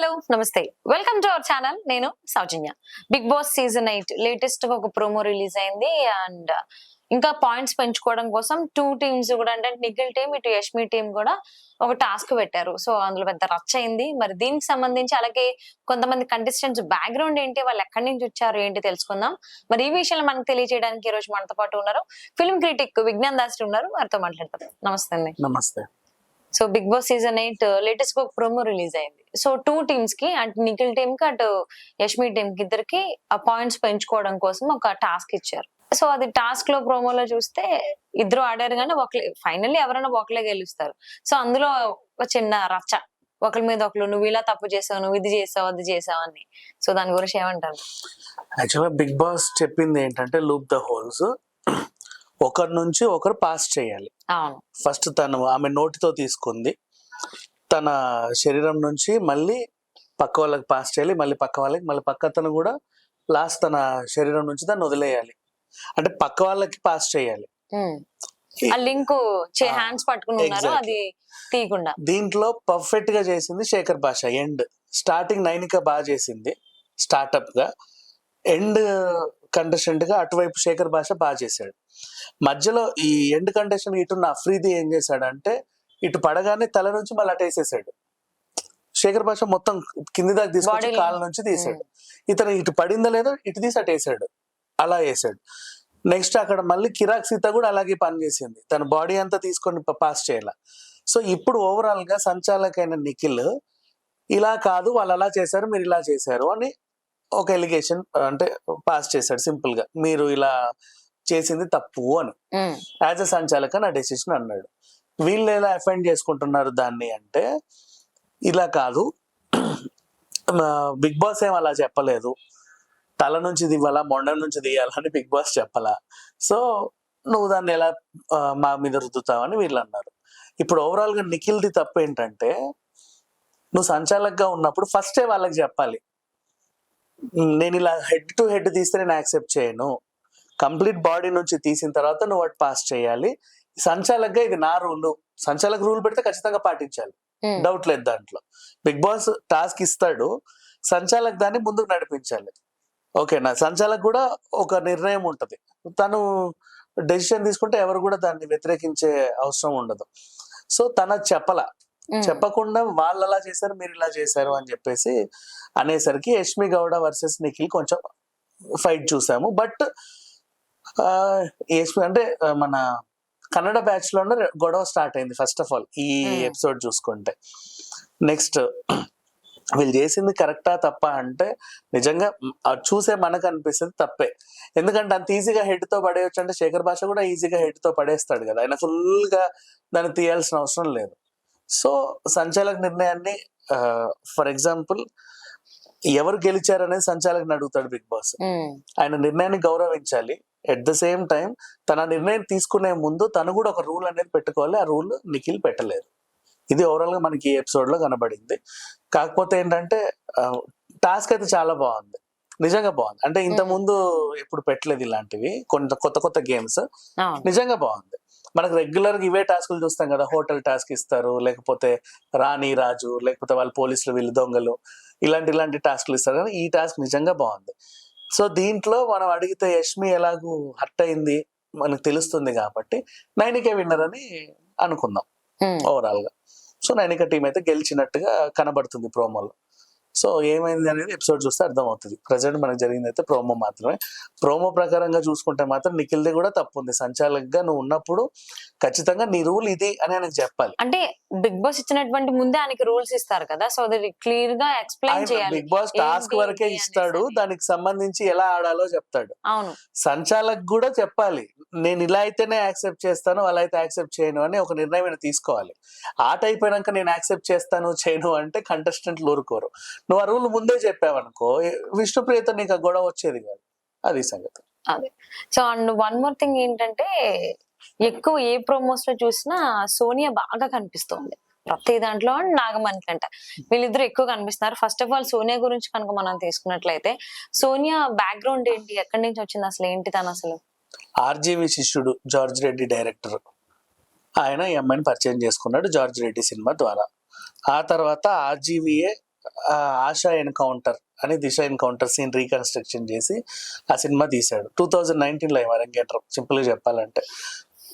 Hello నమస్తే. Welcome to our channel నేను Soujanya. Bigg Boss season eight latest ఒక promo release అయింది. And ఇంకా పాయింట్స్ పెంచుకోవడం కోసం టూ టీమ్స్ కూడా అంటే నిఖిల్ టీం ఇటు యష్మి టీం కూడా ఒక టాస్క్ పెట్టారు. సో అందులో పెద్ద రచ్చ అయింది. మరి దీనికి సంబంధించి అలాగే కొంతమంది కంటెస్టెంట్స్ బ్యాక్గ్రౌండ్ ఏంటి వాళ్ళు ఎక్కడి నుంచి వచ్చారు ఏంటి తెలుసుకుందాం. మరి ఈ విషయాలు మనకు తెలియజేయడానికి ఈ రోజు మనతో పాటు ఉన్నారు. ఫిల్మ్ క్రిటిక్ విజ్ఞాన్ దాస్ ఉన్నారు. వారితో మాట్లాడతారు నమస్తే అండి. నమస్తే. So Bigg Boss season eight లేటెస్ట్గా ప్రోమో రిలీజ్ అయింది. సో టూ టీమ్స్కి అటు నిఖిల్ టీమ్కి అటు యష్మి టీమ్కి ఇద్దరికి ఆ పాయింట్స్ పెంచుకోవడం కోసం ఒక టాస్క్ ఇచ్చారు. సో అది టాస్క్లో ప్రోమోలో చూస్తే ఇద్దరు ఆడారు కానీ ఒకలే ఫైనల్లీ ఎవరైనా ఒకలే గెలుస్తారు. సో అందులో ఒక చిన్న రచ్చ ఒకరి మీద ఒకరు నువ్వు ఇలా తప్పు చేసావు నువ్వు ఇది చేసావు అది చేసావు అని. సో దాని గురించి ఏమంటారు? యాక్చువల్గా బిగ్ బాస్ చెప్పింది ఏంటంటే లూప్ ద హోల్స్ ఒకరి నుంచి ఒకరు పాస్ చేయాలి. అవును. ఫస్ట్ తను ఆమె నోటితో తీసుకుంది. తన శరీరం నుంచి మళ్ళీ పక్క వాళ్ళకి పాస్ చేయాలి మళ్ళీ పక్క వాళ్ళకి మళ్ళీ పక్క తను కూడా లాస్ట్ తన శరీరం నుంచి దాన్ని వదిలేయాలి. అంటే పక్క వాళ్ళకి పాస్ చేయాలి. Link hands. అది తీయకుండా. దీంట్లో పర్ఫెక్ట్గా చేసింది శేఖర్ భాష ఎండ్ స్టార్టింగ్ నైనిక బాగా చేసింది స్టార్ట్అప్గా. ఎండ్ కంటెస్టెంట్గా అటువైపు శేఖర్ భాష బాగా చేశాడు. మధ్యలో ఈ ఎండ్ కంటెస్టెంట్ ఇటున్న అఫ్రీది ఏం చేశాడంటే ఇటు పడగానే తల నుంచి మళ్ళీ అటు వేసేసాడు. శేఖర్ భాష మొత్తం కింది దాకా తీసుకొచ్చి కాళ్ళ నుంచి తీసాడు. ఇతను ఇటు పడిందో లేదో ఇటు తీసి అటు వేసాడు. అలా వేసాడు. నెక్స్ట్ అక్కడ మళ్ళీ కిరాక్ సీత కూడా అలాగే పనిచేసింది తన బాడీ అంతా తీసుకొని పాస్ చేయాల. సో ఇప్పుడు ఓవరాల్గా సంచాలకైన నిఖిల్ ఇలా కాదు వాళ్ళు అలా చేశారు మీరు ఇలా చేశారు అని ఒక ఎలిగేషన్ అంటే పాస్ చేశాడు సింపుల్గా. మీరు ఇలా చేసింది తప్పు అని. యాజ్ అ సంచాలక నా డెసిషన్ అన్నాడు. వీళ్ళు ఎలా అఫెండ్ చేసుకుంటున్నారు దాన్ని అంటే ఇలా కాదు. బిగ్ బాస్ ఏం అలా చెప్పలేదు. తల నుంచి దివ్వాలా మొండం నుంచి తీయాలని బిగ్ బాస్ చెప్పలా. సో నువ్వు దాన్ని ఎలా మా మీద రుద్దుతావని వీళ్ళు అన్నారు. ఇప్పుడు ఓవరాల్గా నిఖిల్ది తప్పు ఏంటంటే నువ్వు సంచాలకగా ఉన్నప్పుడు ఫస్టే వాళ్ళకి చెప్పాలి. నేను ఇలా హెడ్ టు హెడ్ తీస్తే నేను యాక్సెప్ట్ చేయను. కంప్లీట్ బాడీ నుంచి తీసిన తర్వాత నువ్వు వాటి పాస్ చేయాలి. సంచాలకుగా ఇది నా రూల్ సంచాలక రూల్ పెడితే ఖచ్చితంగా పాటించాలి. డౌట్ లేదు దాంట్లో. బిగ్ బాస్ టాస్క్ ఇస్తాడు. సంచాలక్ దాన్ని ముందుకు నడిపించాలి. ఓకేనా సంచాలక్ కూడా ఒక నిర్ణయం ఉంటది. తను డెసిషన్ తీసుకుంటే ఎవరు కూడా దాన్ని వ్యతిరేకించే అవసరం ఉండదు. సో తన చెప్పల. ఉమ్. చెప్పకుండా వాళ్ళు అలా చేశారు మీరు ఇలా చేశారు అని చెప్పేసి అనేసరికి యష్మి గౌడ వర్సెస్ నిఖిల్ కొంచెం ఫైట్ చూసాము. బట్ యష్మి అంటే మన కన్నడ బ్యాచ్లోనే గొడవ స్టార్ట్ అయింది ఫస్ట్ ఆఫ్ ఆల్ ఈ. ఎపిసోడ్ చూసుకుంటే. నెక్స్ట్ వీళ్ళు చేసింది కరెక్టా తప్ప అంటే నిజంగా చూసే మనకు అనిపిస్తుంది తప్పే. ఎందుకంటే అంత ఈజీగా హెడ్తో పడేయచ్చు అంటే శేఖర్ భాష కూడా ఈజీగా హెడ్తో పడేస్తాడు కదా. ఆయన ఫుల్గా దాన్ని తీయాల్సిన అవసరం లేదు. సో సంచాలక నిర్ణయాన్ని ఫర్ ఎగ్జాంపుల్ ఎవరు గెలిచారనేది సంచాలకుని అడుగుతాడు బిగ్ బాస్. ఆయన నిర్ణయాన్ని గౌరవించాలి. ఎట్ ద సేమ్ టైం తన నిర్ణయం తీసుకునే ముందు తను కూడా ఒక రూల్ అనేది పెట్టుకోవాలి. ఆ రూల్ నిఖిల్ పెట్టలేదు. ఇది ఓవరాల్గా మనకి ఈ ఎపిసోడ్లో కనబడింది. కాకపోతే ఏంటంటే టాస్క్ అయితే చాలా బాగుంది. నిజంగా బాగుంది. అంటే ఇంత ముందు ఎప్పుడు పెట్టలేదు ఇలాంటివి. కొంత కొత్త కొత్త గేమ్స్ నిజంగా బాగుంది. మనకు రెగ్యులర్గా ఇవే టాస్కులు చూస్తాం కదా. హోటల్ టాస్క్ ఇస్తారు. లేకపోతే రాణి రాజు లేకపోతే వాళ్ళ పోలీసులు వీళ్ళు దొంగలు. ఇలాంటి ఇలాంటి టాస్క్లు ఇస్తారు. కానీ ఈ టాస్క్ నిజంగా బాగుంది. సో దీంట్లో మనం అడిగితే యష్మి ఎలాగూ హర్ట్ అయింది? మనకు తెలుస్తుంది కాబట్టి నైనికే విన్నర్ అని అనుకుందాం. ఓవరాల్గా సో నైనిక టీం అయితే గెలిచినట్టుగా కనబడుతుంది ప్రోమోలో. సో ఏమైంది అనేది ఎపిసోడ్ చూస్తే అర్థమవుతుంది. ప్రజెంట్ మనకు జరిగింది అయితే ప్రోమో మాత్రమే. ప్రోమో ప్రకారంగా చూసుకుంటే మాత్రం నిఖిల్ది కూడా తప్పు ఉంది సంచాలకుగా నువ్వు ఉన్నప్పుడు ఖచ్చితంగా నీ రూల్ ఇది అని ఆయనకు చెప్పాలి. అంటే బిగ్ బాస్ ఇచ్చినటువంటి ముందే ఆయనకి రూల్స్ ఇస్తారు కదా. సో అది క్లియర్గా ఎక్స్ప్లెయిన్ చేయాలి. బిగ్ బాస్ టాస్క్ వరకే ఇస్తాడు. దానికి సంబంధించి ఎలా ఆడాలో చెప్తాడు. అవును. సంచాలక్ కూడా చెప్పాలి. నేను ఇలా అయితేనే యాక్సెప్ట్ చేస్తాను అలా అయితే యాక్సెప్ట్ చేయను అని ఒక నిర్ణయం తీసుకోవాలి. ఆట అయిపోయినాక నేను యాక్సెప్ట్ చేస్తాను చేయను అంటే కంటెస్టెంట్లు ఊరుకోరు. నువ్వు ఆ రూల్ ముందే చెప్పావనుకో విష్ణుప్రియతో నీకు ఆ గొడవ వచ్చేది కాదు. అది సంగతి. So and one more thing ఏంటంటే ఎక్కువ ఏ ప్రోమోస్లో చూసినా సోనియా బాగా కనిపిస్తోంది. ప్రతి దాంట్లో నాగమణి కంట వీళ్ళిద్దరు ఎక్కువ కనిపిస్తున్నారు. ఫస్ట్ ఆఫ్ ఆల్ సోనియా గురించి కనుక మనం తీసుకున్నట్లయితే సోనియా బ్యాక్గ్రౌండ్ ఏంటి? ఎక్కడి నుంచి వచ్చింది అసలు? ఏంటి తను అసలు? ఆర్జీవి శిష్యుడు జార్జ్ రెడ్డి డైరెక్టర్ ఆయన ఈ అమ్మాయిని పరిచయం చేసుకున్నాడు జార్జ్ రెడ్డి సినిమా ద్వారా. ఆ తర్వాత ఆర్జీవీఏ ఆశా ఎన్కౌంటర్ అని దిశ ఎన్కౌంటర్ సీన్ రీకన్స్ట్రక్షన్ చేసి ఆ సినిమా తీశాడు. టూ థౌజండ్ నైన్టీన్లో అరంగేట్రం సింపుల్గా చెప్పాలంటే.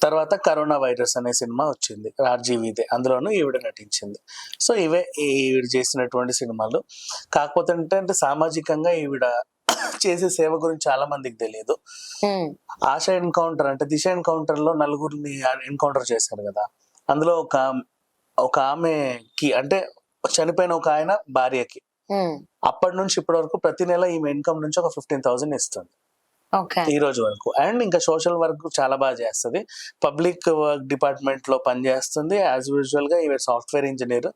తర్వాత కరోనా వైరస్ అనే సినిమా వచ్చింది ఆర్జీవీదే. అందులోనూ ఈవిడ నటించింది. సో ఇవే ఈవిడ చేసినటువంటి సినిమాలు. కాకపోతే అంటే సామాజికంగా ఈవిడ చేసే సేవ గురించి చాలా మందికి తెలియదు ఆశ ఎన్కౌంటర్ అంటే దిశ ఎన్కౌంటర్లో నలుగురిని ఎన్కౌంటర్ చేశారు కదా. అందులో ఒక ఒక ఆమెకి అంటే చనిపోయిన ఒక ఆయన భార్యకి. అప్పటి నుంచి ఇప్పటి వరకు ప్రతి నెల ఈమె ఇన్కమ్ నుంచి ఒక ఫిఫ్టీన్ థౌసండ్ ఇస్తుంది. ఈ రోజు వరకు. అండ్ ఇంకా సోషల్ వర్క్ చాలా బాగా చేస్తుంది. పబ్లిక్ వర్క్ డిపార్ట్మెంట్లో పనిచేస్తుంది యాజ్ యూజువల్గా ఈమె సాఫ్ట్వేర్ ఇంజనీర్.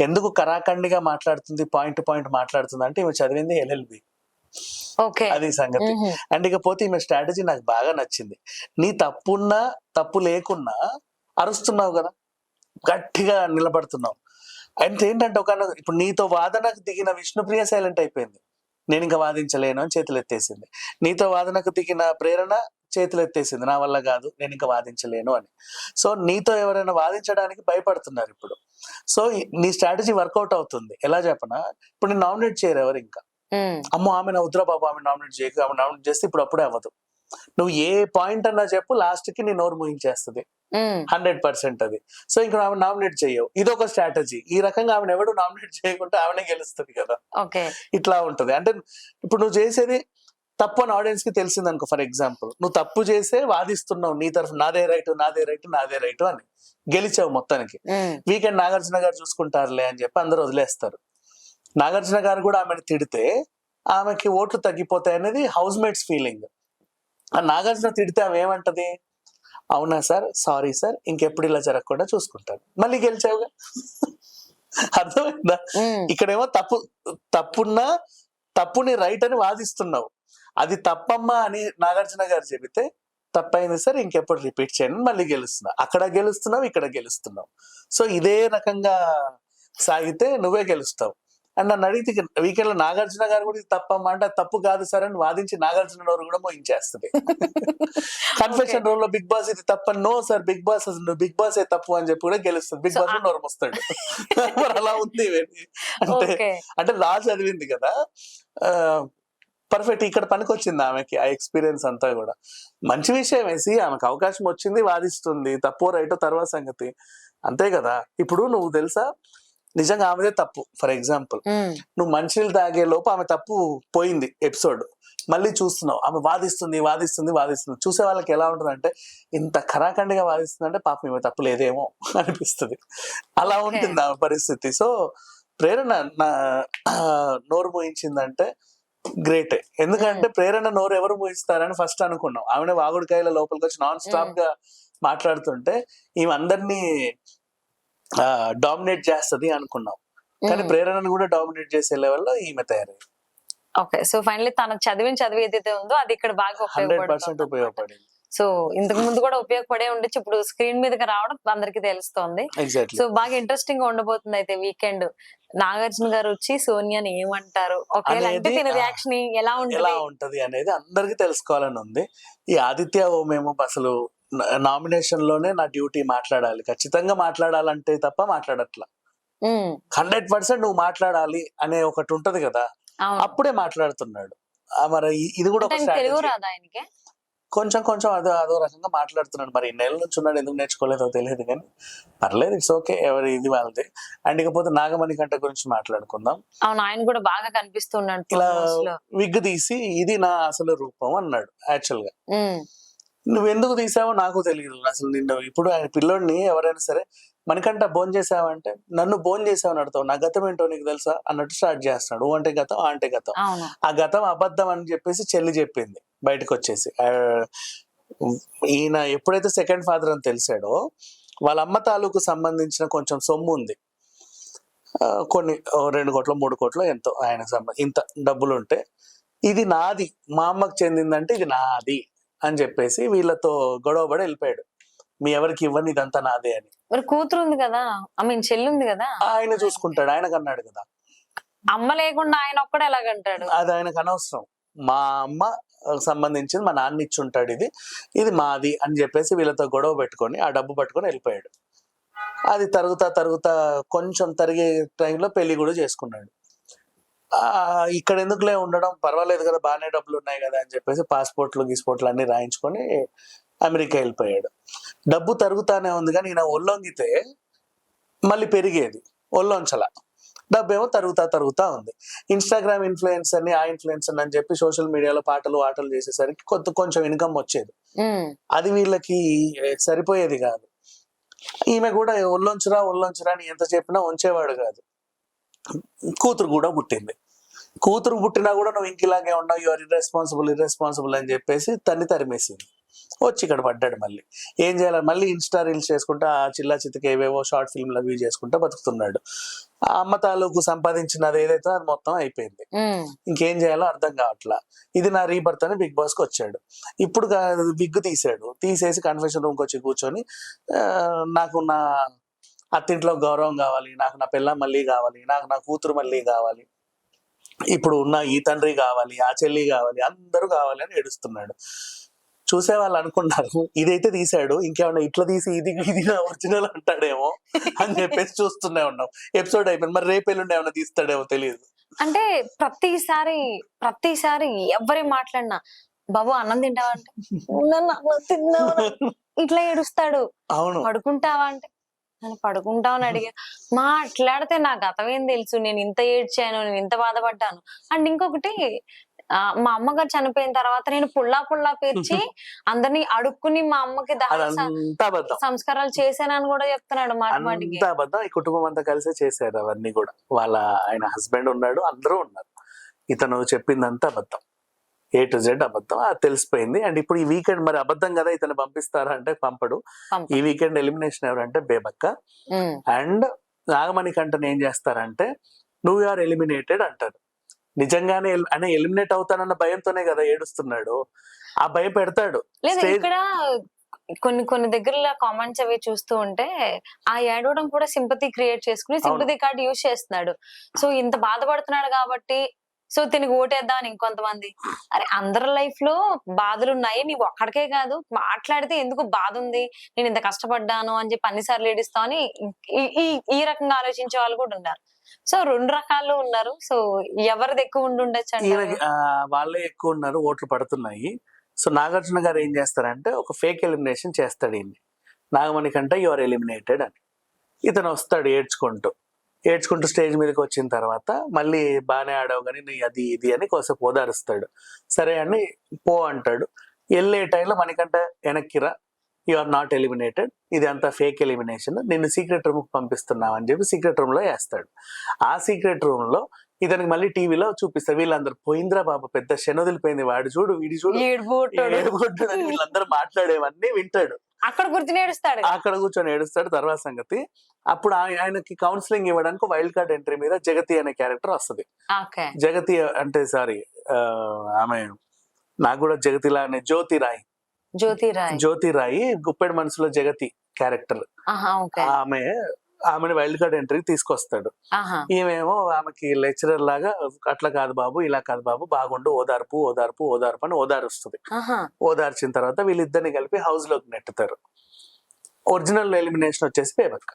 ఎందుకు కరాఖండిగా మాట్లాడుతుంది పాయింట్ టు పాయింట్ మాట్లాడుతుంది అంటే ఈమె చదివింది ఎల్ఎల్బి. ఓకే. అది సంగతి. అండ్ ఇకపోతే ఈమె స్ట్రాటజీ నాకు బాగా నచ్చింది. నీ తప్పున్నా తప్పు లేకున్నా అరుస్తున్నావు కదా. గట్టిగా నిలబడుతున్నావు. అంటే ఏంటంటే ఒక ఇప్పుడు నీతో వాదనకు దిగిన విష్ణుప్రియ సైలెంట్ అయిపోయింది. నేను ఇంకా వాదించలేను అని చేతులు ఎత్తేసింది. నీతో వాదనకు దిగిన ప్రేరణ చేతులు ఎత్తేసింది. నా వల్ల కాదు నేను ఇంకా వాదించలేను అని. సో నీతో ఎవరైనా వాదించడానికి భయపడుతున్నారు ఇప్పుడు. సో నీ స్ట్రాటజీ వర్కౌట్ అవుతుంది. ఎలా చెప్పనా? ఇప్పుడు నేను నామినేట్ చేయరు ఎవరు ఇంకా. అమ్మో ఆమె నా బాబు ఆమె నామినేట్ చేయకు ఆమె నామినేట్ చేస్తే ఇప్పుడు అప్పుడే అవ్వదు. నువ్వు ఏ పాయింట్ అన్నా చెప్పు లాస్ట్కి నీ నోరు ముగించేస్తుంది హండ్రెడ్ పర్సెంట్ అది. సో ఇంకా ఆమె నామినేట్ చేయవు. ఇది ఒక స్ట్రాటజీ. ఈ రకంగా ఆమెను ఎవడు నామినేట్ చేయకుంటే ఆమెనే గెలుస్తుంది కదా. ఇట్లా ఉంటది. అంటే ఇప్పుడు నువ్వు చేసేది తప్పు అని ఆడియన్స్కి తెలిసింది అనుకో ఫర్ ఎగ్జాంపుల్. నువ్వు తప్పు చేసే వాదిస్తున్నావు నీ తరఫు నాదే రైట్ నాదే రైట్ నాదే రైట్ అని. గెలిచావు మొత్తానికి. వీకెండ్ నాగార్జున గారు చూసుకుంటారులే అని చెప్పి అందరూ వదిలేస్తారు. నాగార్జున గారు కూడా ఆమెను తిడితే ఆమెకి ఓట్లు తగ్గిపోతాయి అనేది హౌస్ మేట్స్ ఫీలింగ్. ఆ నాగార్జున తిడితే ఆమె ఏమంటది? అవునా సార్? Sorry sir. ఇంకెప్పుడు ఇలా జరగకుండా చూసుకుంటాను. మళ్ళీ గెలిచావుగా? అర్థమైందా? ఇక్కడేమో తప్పు తప్పున్నా తప్పుని రైట్ అని వాదిస్తున్నావు. అది తప్పమ్మా అని నాగార్జున గారు చెబితే తప్పైంది సార్ ఇంకెప్పుడు రిపీట్ చేయండి మళ్ళీ గెలుస్తున్నా. అక్కడ గెలుస్తున్నావు ఇక్కడ గెలుస్తున్నావు. సో ఇదే రకంగా సాగితే నువ్వే గెలుస్తావు. అండ్ నన్ను అడిగితే వీకెండ్లో నాగార్జున గారు కూడా ఇది తప్పమ్మా అంటే తప్పు కాదు సార్ అని వాదించి నాగార్జున నోరు కూడా మోయించేస్తుంది. కన్ఫెషన్ రూమ్లో బిగ్ బాస్ ఇది తప్ప no sir Bigg Boss Bigg Boss ఏ తప్పు అని చెప్పి కూడా గెలుస్తుంది. బిగ్ బాస్ నోరు మోస్తాడు. మరి అలా ఉంది. అంటే అంటే లా చదివింది కదా. పర్ఫెక్ట్ ఇక్కడ పనికి వచ్చింది ఆమెకి ఆ ఎక్స్పీరియన్స్ అంతా కూడా. మంచి విషయం వేసి ఆమెకు అవకాశం వచ్చింది వాదిస్తుంది తప్పో రైటో తర్వాత సంగతి. అంతే కదా. ఇప్పుడు నువ్వు తెలుసా? నిజంగా ఆమెదే తప్పు. ఫర్ ఎగ్జాంపుల్ నువ్వు మంచినీళ్ళు తాగే లోపు ఆమె తప్పు పోయింది ఎపిసోడ్. మళ్ళీ చూస్తున్నావు. ఆమె వాదిస్తుంది వాదిస్తుంది వాదిస్తుంది. చూసే వాళ్ళకి ఎలా ఉంటుంది అంటే ఇంత ఖరాఖండిగా వాదిస్తుంది అంటే పాపం ఈమె తప్పు లేదేమో అనిపిస్తుంది. అలా. ఉంటుంది ఆమె పరిస్థితి? సో ప్రేరణ నా నోరు మూయించిందంటే గ్రేటే. ఎందుకంటే ప్రేరణ నోరు ఎవరు మూయిస్తారని ఫస్ట్ అనుకున్నాం. ఆమె వాగుడికాయల లోపలికి వచ్చి నాన్ స్టాప్గా మాట్లాడుతుంటే ఈమె అందరినీ డామినేట్ చేస్తది అనుకున్నాం. కానీ. ప్రేరణను కూడా డామినేట్ చేసే లెవెల్లో ఈమె తయారైంది ఓకే సో ఫైనలీ తన చదివిన చదివి ఏదైతే ఉందో అది ఇక్కడ బాగా ఉపయోగపడుతుంది ఉపయోగపడింది. సో ఇంతకు ముందు కూడా ఉపయోగపడే ఉండొచ్చు ఇప్పుడు స్క్రీన్ మీదకి రావడం అందరికి తెలుస్తోంది. సో బాగా ఇంట్రెస్టింగ్గా ఉండబోతుంది అయితే వీకెండ్. నాగార్జున గారు వచ్చి సోనియాని ఏమంటారు? ఒకవేళ అంటే రియాక్షన్ ఎలా ఎలా ఉంటుంది ఉంటది అనేది అందరికి తెలుసుకోవాలని ఉంది. ఈ ఆదిత్య ఓమేమో అసలు నామినేషన్లోనే నా డ్యూటీ మాట్లాడాలి. ఖచ్చితంగా మాట్లాడాలంటే తప్ప మాట్లాడట్లా. హండ్రెడ్ పర్సెంట్ నువ్వు మాట్లాడాలి అనే ఒకటి ఉంటది కదా అప్పుడే మాట్లాడుతున్నాడు. మరి ఇది కూడా ఒక కొంచెం కొంచెం అదో అదో రకంగా మాట్లాడుతున్నాడు. మరి నెల నుంచి ఉన్నాడు ఎందుకు నేర్చుకోలేదో తెలియదు కానీ పర్లేదు ఇట్స్ ఓకే ఎవరి ఇది వాళ్ళది. అండ్ ఇకపోతే నాగమణి కంట గురించి మాట్లాడుకుందాం. అవును ఆయన కూడా బాగా కనిపిస్తున్నాడు ఇలా promos లో. విగ్ తీసి ఇది నా అసలు రూపం అన్నాడు యాక్చువల్గా నువ్వు ఎందుకు తీసావో నాకు తెలియదు అసలు నిన్ను. ఇప్పుడు ఆయన పిల్లోడిని ఎవరైనా సరే మనకంట బోన్ చేసావంటే నన్ను బోన్ చేసావని అడతావు నా గతం ఏంటో నీకు తెలుసా? అన్నట్టు స్టార్ట్ చేస్తున్నాడు. ఓ అంటే గతం ఆ అంటే గతం. ఆ గతం అబద్ధం అని చెప్పేసి చెల్లి చెప్పింది బయటకు వచ్చేసి ఈయన ఎప్పుడైతే సెకండ్ ఫాదర్ అని తెలిసాడో వాళ్ళ అమ్మ తాలూకు సంబంధించిన కొంచెం సొమ్ము ఉంది. కొన్ని రెండు కోట్లు మూడు కోట్లు ఎంతో సంబంధ ఇంత డబ్బులు ఉంటే ఇది నాది. మా అమ్మకు చెందిందంటే ఇది నాది. అని చెప్పేసి వీళ్ళతో గొడవపడి వెళ్ళిపోయాడు. మీ ఎవరికి ఇవ్వని ఇదంతా నాదే అని. మరి కూతురు ఉంది కదా? ఐ మీన్ చెల్లి ఉంది కదా? ఆయన చూసుకుంటాడు ఆయనకు అన్నాడు కదా. అమ్మ లేకుండా ఆయన ఒక్కడే ఎలాగంటాడు? అది ఆయనకు అనవసరం. మా అమ్మ సంబంధించింది మా నాన్న ఇచ్చి ఉంటాడు ఇది. ఇది మాది అని చెప్పేసి వీళ్ళతో గొడవ పెట్టుకొని ఆ డబ్బు పట్టుకొని వెళ్ళిపోయాడు. అది తరుగుతా తరుగుతా కొంచెం తరిగే టైంలో పెళ్ళి కూడా చేసుకున్నాడు. ఇక్కడ ఎందుకులే ఉండడం? పర్వాలేదు కదా బాగానే డబ్బులు ఉన్నాయి కదా అని చెప్పేసి పాస్పోర్ట్లు గిస్పోర్ట్లు అన్ని రాయించుకొని అమెరికా వెళ్ళిపోయాడు. డబ్బు తరుగుతానే ఉంది కానీ ఈయన ఒళ్ళొంగితే మళ్ళీ పెరిగేది ఒళ్ళొంచల. డబ్బు ఏమో తరుగుతా తరుగుతా ఉంది. ఇన్స్టాగ్రామ్ ఇన్ఫ్లుయెన్స్ అని ఆ ఇన్ఫ్లుయెన్స్ అని చెప్పి సోషల్ మీడియాలో పాటలు ఆటలు చేసేసరికి కొంత కొంచెం ఇన్కమ్ వచ్చేది. అది వీళ్ళకి సరిపోయేది కాదు. ఈమె కూడా ఒళ్ళొంచురా ఒళ్ళొంచురా అని ఎంత చెప్పినా ఉంచేవాడు కాదు. కూతురు కూడా పుట్టింది. కూతురు పుట్టినా కూడా నువ్వు ఇంక ఇలాగే ఉన్నావు యువర్ ఇర్రెస్పాన్సిబుల్ ఇర్రెస్పాన్సిబుల్ అని చెప్పేసి తన్ని తరిమేసింది. వచ్చి ఇక్కడ పడ్డాడు మళ్ళీ. ఏం చేయాలి? మళ్ళీ ఇన్స్టా రీల్స్ చేసుకుంటా ఆ చిల్లా చిత్తకి ఏవేవో షార్ట్ ఫిల్మ్లు అవి చేసుకుంటా బతుకుతున్నాడు. ఆ అమ్మ తాలూకు సంపాదించినది ఏదైతే అది మొత్తం అయిపోయింది. ఇంకేం చేయాలో అర్థం కావట్లా. ఇది నా రీబర్త్ అని బిగ్ బాస్కి వచ్చాడు. ఇప్పుడు బిగ్ తీసాడు తీసేసి కన్ఫెషన్ రూమ్కి వచ్చి కూర్చొని నాకు నా అత్తింట్లో గౌరవం కావాలి నాకు నా పిల్ల మళ్ళీ కావాలి నాకు నా కూతురు మళ్ళీ కావాలి ఇప్పుడు ఉన్న ఈ తండ్రి కావాలి ఆ చెల్లి కావాలి అందరూ కావాలి అని ఏడుస్తున్నాడు. చూసే వాళ్ళు అనుకున్నారు ఇదైతే తీసాడు ఇంకేమన్నా ఇట్లా తీసి ఇది ఇది ఒరిజినల్ అంటాడేమో అని చెప్పేసి చూస్తూనే ఉన్నాం. ఎపిసోడ్ అయిపోయింది మరి రేపు ఎల్లుండి ఏమైనా తీస్తాడేమో తెలియదు అంటే ప్రతిసారి ప్రతిసారి ఎవరి మాట్లాడినా బాబు అన్నం తింటావా? అంటే "అవునన్నా, అన్నం తిన్నాను." ఇట్లా ఏడుస్తాడు. అవును. పడుకుంటావా అంటే నేను పడుకుంటావని అడిగా. మాట్లాడితే నా గతం ఏం తెలుసు. నేను ఇంత ఏడ్చాను నేను ఇంత బాధపడ్డాను. అండ్ ఇంకొకటి మా అమ్మగారు చనిపోయిన తర్వాత నేను పుల్లా పుల్లా పేర్చి అందరినీ అడుక్కుని మా అమ్మకి సంస్కారాలు చేశానని కూడా చెప్తున్నాడు మాట మాటికి అంతా అబద్ధం. ఈ కుటుంబం అంతా కలిసే చేశారు అవన్నీ కూడా. వాళ్ళ ఆయన హస్బెండ్ ఉన్నాడు అందరూ ఉన్నారు. ఇతను చెప్పిందంతా అబద్ధం. ఏ టు జెడ్ అబద్ధం. అది తెలిసిపోయింది. అండ్ ఇప్పుడు ఈ వీకెండ్ మరి అబద్ధం కదా ఇతను పంపిస్తారా అంటే పంపడు. పంప- ఈ వీకెండ్ ఎలిమినేషన్ ఎవరంటే బేబక్క. అండ్ నాగమణి కంటని ఏం చేస్తారంటే నువ్వు ఆర్ ఎలిమినేటెడ్ అంటారు. నిజంగానే ఆయన ఎలిమినేట్ అవుతానన్న భయంతోనే కదా ఏడుస్తున్నాడు. ఆ భయం పెడతాడు. ఇక్కడ కొన్ని కొన్ని దగ్గర కామెంట్స్ అవి చూస్తూ ఉంటే ఆ ఏడవడం కూడా సింపతి క్రియేట్ చేసుకుని సింపతి కార్డ్ యూజ్ చేస్తున్నాడు. సో ఇంత బాధపడుతున్నాడు కాబట్టి సో తినకి ఓటేద్దాం అని ఇంకొంతమంది. అరే అందరి లైఫ్లో బాధలు ఉన్నాయి నీవు ఒక్కడికే కాదు మాట్లాడితే ఎందుకు బాధ ఉంది నేను ఇంత కష్టపడ్డాను అని చెప్పి అన్నిసార్లు ఏడిస్తావు అని ఈ- ఈ రకంగా ఆలోచించే వాళ్ళు కూడా ఉన్నారు. సో రెండు రకాలు ఉన్నారు. సో ఎవరిది ఎక్కువ ఉండి ఉండొచ్చు వాళ్ళే ఎక్కువ ఉన్నారు ఓట్లు పడుతున్నాయి. సో నాగార్జున గారు ఏం చేస్తారంటే ఒక ఫేక్ ఎలిమినేషన్ చేస్తాడు ఈయన్ని. నాగమణి కంటే యువర్ ఎలిమినేటెడ్ అని. ఇతను వస్తాడు ఏడ్చుకుంటూ. ఏడ్చుకుంటూ స్టేజ్ మీదకి వచ్చిన తర్వాత మళ్ళీ బాగానే ఆడావు కానీ నీ అది ఇది అని కోసేపు ఓదారుస్తాడు. సరే అని పో అంటాడు. వెళ్ళే టైంలో మనకంట వెనక్కిరా. You are not eliminated. ఇది అంతా ఫేక్ ఎలిమినేషన్. నిన్ను సీక్రెట్ రూమ్ పంపిస్తున్నావు అని చెప్పి సీక్రెట్ రూమ్లో వేస్తాడు. ఆ సీక్రెట్ రూమ్లో ఇతనికి మళ్ళీ టీవీలో చూపిస్తారు వీళ్ళందరూ పోయింద్రా బాబు పెద్ద శనొదిలిపోయింది వాడు చూడు వీడి చూడు. వీళ్ళందరూ మాట్లాడేవన్నీ వింటాడు. అక్కడ కూర్చుని ఏడుస్తాడు అక్కడ కూర్చొని ఏడుస్తాడు తర్వాత సంగతి. అప్పుడు ఆయ- ఆయనకి కౌన్సిలింగ్ ఇవ్వడానికి వైల్డ్ కార్డ్ ఎంట్రీ మీద జగతి అనే క్యారెక్టర్ వస్తుంది. జగతి అంటే సారీ ఆమె నాకు కూడా జగతిలానే జ్యోతి రాయ్. జ్యోతి రాయ్. జ్యోతి రాయి గుప్పెడు మనసులో జగతి క్యారెక్టర్ ఆమె ఆమెను వైల్డ్ కార్డ్ ఎంట్రీకి తీసుకొస్తాడు. ఈమెమో ఆమెకి లెక్చరర్ లాగా అట్లా కాదు బాబు ఇలా కాదు బాబు బాగుండు ఓదార్పు ఓదార్పు ఓదార్పు అని ఓదారుస్తుంది. ఓదార్చిన తర్వాత వీళ్ళిద్దరిని కలిపి హౌస్లోకి నెట్టుతారు. ఒరిజినల్ ఎలిమినేషన్ వచ్చేసి బేబక్క